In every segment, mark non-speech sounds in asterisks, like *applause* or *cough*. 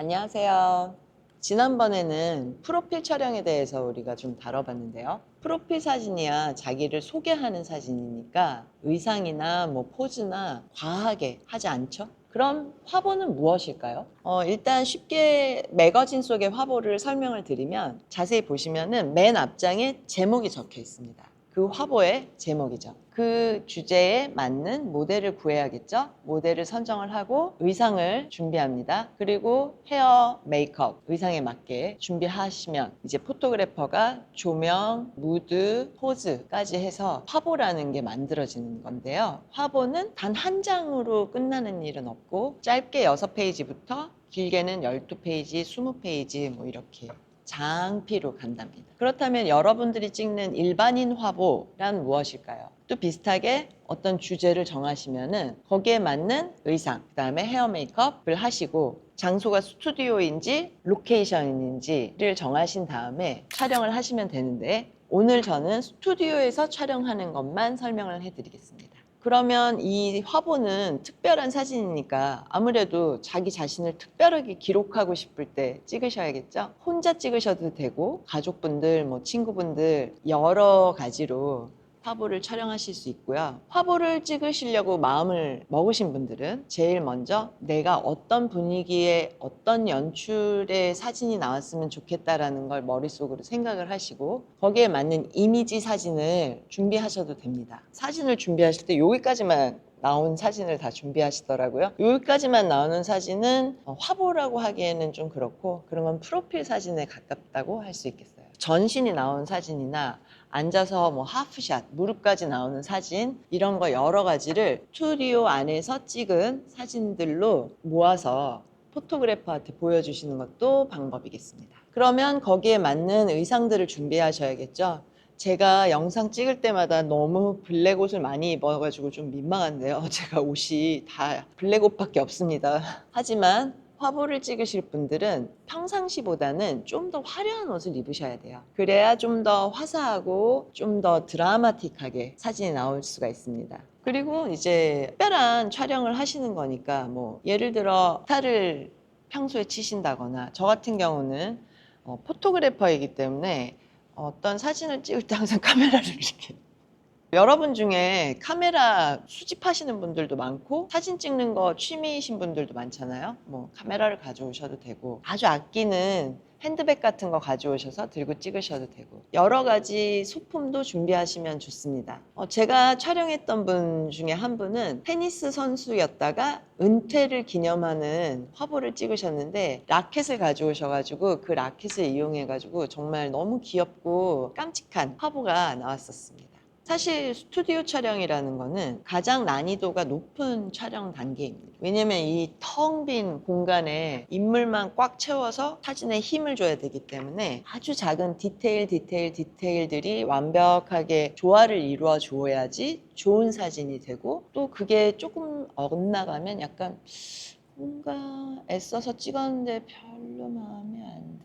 안녕하세요. 지난번에는 프로필 촬영에 대해서 우리가 좀 다뤄봤는데요. 프로필 사진이야 자기를 소개하는 사진이니까 의상이나 뭐 포즈나 과하게 하지 않죠? 그럼 화보는 무엇일까요? 어, 일단 쉽게 매거진 속의 화보를 설명을 드리면 자세히 보시면은 맨 앞장에 제목이 적혀 있습니다. 그 화보의 제목이죠. 그 주제에 맞는 모델을 구해야겠죠? 모델을 선정을 하고 의상을 준비합니다. 그리고 헤어, 메이크업, 의상에 맞게 준비하시면 이제 포토그래퍼가 조명, 무드, 포즈까지 해서 화보라는 게 만들어지는 건데요. 화보는 단 한 장으로 끝나는 일은 없고 짧게 6페이지부터 길게는 12페이지, 20페이지 뭐 이렇게 장피로 간답니다. 그렇다면 여러분들이 찍는 일반인 화보란 무엇일까요? 또 비슷하게 어떤 주제를 정하시면은 거기에 맞는 의상, 그 다음에 헤어 메이크업을 하시고 장소가 스튜디오인지 로케이션인지를 정하신 다음에 촬영을 하시면 되는데 오늘 저는 스튜디오에서 촬영하는 것만 설명을 해드리겠습니다. 그러면 이 화보는 특별한 사진이니까 아무래도 자기 자신을 특별하게 기록하고 싶을 때 찍으셔야겠죠? 혼자 찍으셔도 되고 가족분들, 뭐 친구분들 여러 가지로 화보를 촬영하실 수 있고요. 화보를 찍으시려고 마음을 먹으신 분들은 제일 먼저 내가 어떤 분위기에 어떤 연출의 사진이 나왔으면 좋겠다라는 걸 머릿속으로 생각을 하시고 거기에 맞는 이미지 사진을 준비하셔도 됩니다. 사진을 준비하실 때 여기까지만 나온 사진을 다 준비하시더라고요. 여기까지만 나오는 사진은 어, 화보라고 하기에는 좀 그렇고 건 프로필 사진에 가깝다고 할 수 있겠어요. 전신이 나온 사진이나 앉아서 뭐 하프샷, 무릎까지 나오는 사진 이런 거 여러 가지를 스튜디오 안에서 찍은 사진들로 모아서 포토그래퍼한테 보여주시는 것도 방법이겠습니다. 그러면 거기에 맞는 의상들을 준비하셔야겠죠. 제가 영상 찍을 때마다 너무 블랙 옷을 많이 입어가지고 좀 민망한데요. *laughs* 제가 옷이 다 블랙 옷밖에 없습니다. 하지만 화보를 찍으실 분들은 평상시보다는 좀 더 화려한 옷을 입으셔야 돼요. 그래야 좀 더 화사하고 좀 더 드라마틱하게 사진이 나올 수가 있습니다. 그리고 이제 특별한 촬영을 하시는 거니까 뭐 예를 들어 기타를 평소에 치신다거나 저 같은 경우는 어, 포토그래퍼이기 때문에 어떤 사진을 찍을 때 항상 *laughs* 카메라를 이렇게 여러분 중에 카메라 수집하시는 분들도 많고 사진 찍는 거 취미이신 분들도 많잖아요. 뭐 카메라를 가져오셔도 되고 아주 아끼는 핸드백 같은 거 가져오셔서 들고 찍으셔도 되고 여러 가지 소품도 준비하시면 좋습니다. 어, 제가 촬영했던 분 중에 한 분은 테니스 선수였다가 은퇴를 기념하는 화보를 찍으셨는데 라켓을 가져오셔가지고 그 라켓을 이용해가지고 정말 너무 귀엽고 깜찍한 화보가 나왔었습니다. 사실 스튜디오 촬영이라는 거는 가장 난이도가 높은 촬영 단계입니다. 왜냐면 이 텅 빈 공간에 인물만 꽉 채워서 사진에 힘을 줘야 되기 때문에 아주 작은 디테일, 디테일, 디테일들이 완벽하게 조화를 이루어 줘야지 좋은 사진이 되고 또 그게 조금 엇나가면 약간 뭔가 애써서 찍었는데 별로 마음에 안.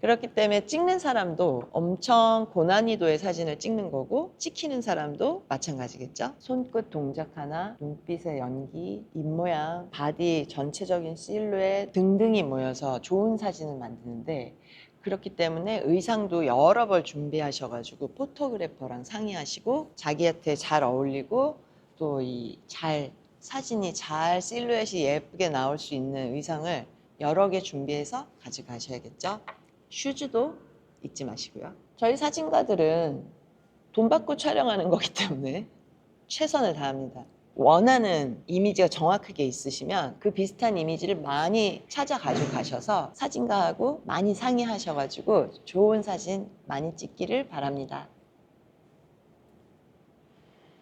그렇기 때문에 찍는 사람도 엄청 고난이도의 사진을 찍는 거고 찍히는 사람도 마찬가지겠죠. 손끝 동작 하나, 눈빛의 연기, 입모양, 바디 전체적인 실루엣 등등이 모여서 좋은 사진을 만드는데 그렇기 때문에 의상도 여러 벌 준비하셔가지고 포토그래퍼랑 상의하시고 자기한테 잘 어울리고 또 이 잘 사진이 잘 실루엣이 예쁘게 나올 수 있는 의상을 여러 개 준비해서 가져가셔야겠죠. 슈즈도 잊지 마시고요. 저희 사진가들은 돈 받고 촬영하는 거기 때문에 최선을 다합니다. 원하는 이미지가 정확하게 있으시면 그 비슷한 이미지를 많이 찾아 가져가셔서 사진가하고 많이 상의하셔가지고 좋은 사진 많이 찍기를 바랍니다.